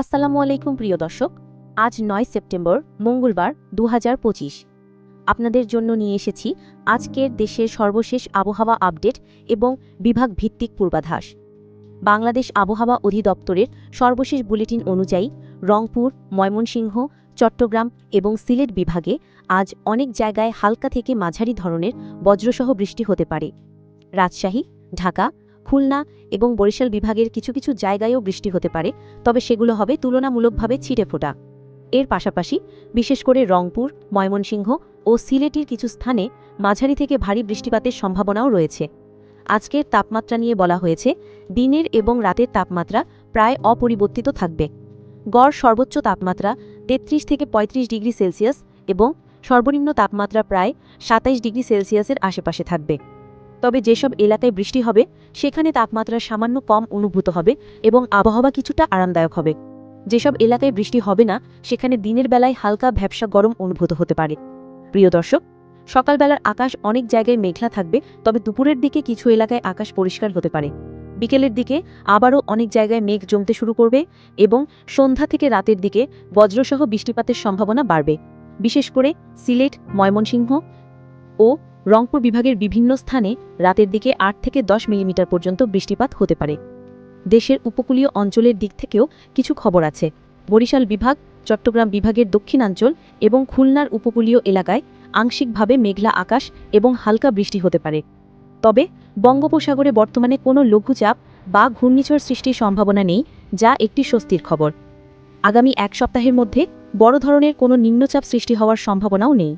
আসসালামু আলাইকুম প্রিয় দর্শক, আজ নয় সেপ্টেম্বর, মঙ্গলবার দু হাজার পঁচিশ। আপনাদের জন্য নিয়ে এসেছি আজকের দেশের সর্বশেষ আবহাওয়া আপডেট এবং বিভাগ ভিত্তিক পূর্বাভাস। বাংলাদেশ আবহাওয়া অধিদপ্তরের সর্বশেষ বুলেটিন অনুযায়ী রংপুর, ময়মনসিংহ, চট্টগ্রাম এবং সিলেট বিভাগে আজ অনেক জায়গায় হালকা থেকে মাঝারি ধরনের বজ্রসহ বৃষ্টি হতে পারে। রাজশাহী, ঢাকা খুলনা এবং বরিশাল বিভাগের কিছু কিছু জায়গায়ও বৃষ্টি হতে পারে, তবে সেগুলো হবে তুলনামূলকভাবে ছিটে ফোটা। এর পাশাপাশি, বিশেষ করে রংপুর, ময়মনসিংহ ও সিলেটের কিছু স্থানে মাঝারি থেকে ভারী বৃষ্টিপাতের সম্ভাবনাও রয়েছে। আজকের তাপমাত্রা নিয়ে বলা হয়েছে, দিনের এবং রাতের তাপমাত্রা প্রায় অপরিবর্তিত থাকবে। গড় সর্বোচ্চ তাপমাত্রা তেত্রিশ থেকে ৩৫ ডিগ্রি সেলসিয়াস এবং সর্বনিম্ন তাপমাত্রা প্রায় সাতাইশ ডিগ্রি সেলসিয়াসের আশেপাশে থাকবে। তবে যেসব এলাকায় বৃষ্টি হবে, সেখানে তাপমাত্রা সামান্য কম অনুভূত হবে এবং আবহাওয়া কিছুটা আরামদায়ক হবে। যেসব এলাকায় বৃষ্টি হবে না, সেখানে দিনের বেলায় হালকা ভ্যাবসা গরম অনুভূত হতে পারে। প্রিয় দর্শক, সকালবেলার আকাশ অনেক জায়গায় মেঘলা থাকবে, তবে দুপুরের দিকে কিছু এলাকায় আকাশ পরিষ্কার হতে পারে। বিকেলের দিকে আবারও অনেক জায়গায় মেঘ জমতে শুরু করবে এবং সন্ধ্যা থেকে রাতের দিকে বজ্রসহ বৃষ্টিপাতের সম্ভাবনা বাড়বে। বিশেষ করে সিলেট, ময়মনসিংহ ও রংপুর বিভাগের বিভিন্ন স্থানে রাতের দিকে আট থেকে দশ মিলিমিটার পর্যন্ত বৃষ্টিপাত হতে পারে। দেশের উপকূলীয় অঞ্চলের দিক থেকেও কিছু খবর আছে। বরিশাল বিভাগ, চট্টগ্রাম বিভাগের দক্ষিণাঞ্চল এবং খুলনার উপকূলীয় এলাকায় আংশিকভাবে মেঘলা আকাশ এবং হালকা বৃষ্টি হতে পারে। তবে বঙ্গোপসাগরে বর্তমানে কোনো লঘুচাপ বা ঘূর্ণিঝড় সৃষ্টির সম্ভাবনা নেই, যা একটি স্বস্তির খবর। আগামী এক সপ্তাহের মধ্যে বড় ধরনের কোনো নিম্নচাপ সৃষ্টি হওয়ার সম্ভাবনাও নেই।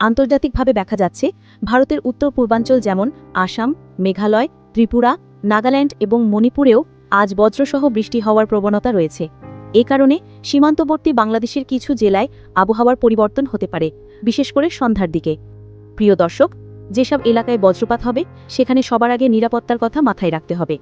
আন্তর্জাতিকভাবে দেখা যাচ্ছে, ভারতের উত্তর পূর্বাঞ্চল যেমন আসাম, মেঘালয়, ত্রিপুরা, নাগাল্যান্ড এবং মণিপুরেও আজ বজ্রসহ বৃষ্টি হওয়ার প্রবণতা রয়েছে। এ কারণে সীমান্তবর্তী বাংলাদেশের কিছু জেলায় আবহাওয়ার পরিবর্তন হতে পারে, বিশেষ করে সন্ধ্যার দিকে। প্রিয় দর্শক, যেসব এলাকায় বজ্রপাত হবে, সেখানে সবার আগে নিরাপত্তার কথা মাথায় রাখতে হবে।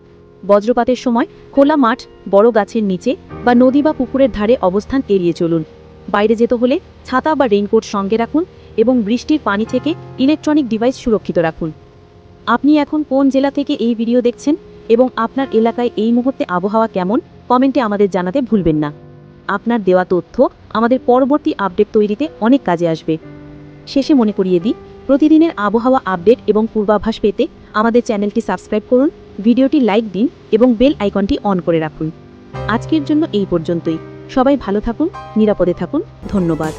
বজ্রপাতের সময় খোলা মাঠ, বড় গাছের নিচে বা নদী বা পুকুরের ধারে অবস্থান এড়িয়ে চলুন। বাইরে যেতে হলে ছাতা বা রেইনকোট সঙ্গে রাখুন এবং বৃষ্টির পানি থেকে ইলেকট্রনিক ডিভাইস সুরক্ষিত রাখুন। আপনি এখন কোন জেলা থেকে এই ভিডিও দেখছেন এবং আপনার এলাকায় এই মুহূর্তে আবহাওয়া কেমন কমেন্টে আমাদের জানাতে ভুলবেন না। আপনার দেওয়া তথ্য আমাদের পরবর্তী আপডেট তৈরিতে অনেক কাজে আসবে। শেষে মনে করিয়ে দিই, প্রতিদিনের আবহাওয়া আপডেট এবং পূর্বাভাস পেতে আমাদের চ্যানেলটি সাবস্ক্রাইব করুন, ভিডিওটি লাইক দিন এবং বেল আইকনটি অন করে রাখুন। আজকের জন্য এই পর্যন্তই। সবাই ভালো থাকুন, নিরাপদে থাকুন। ধন্যবাদ।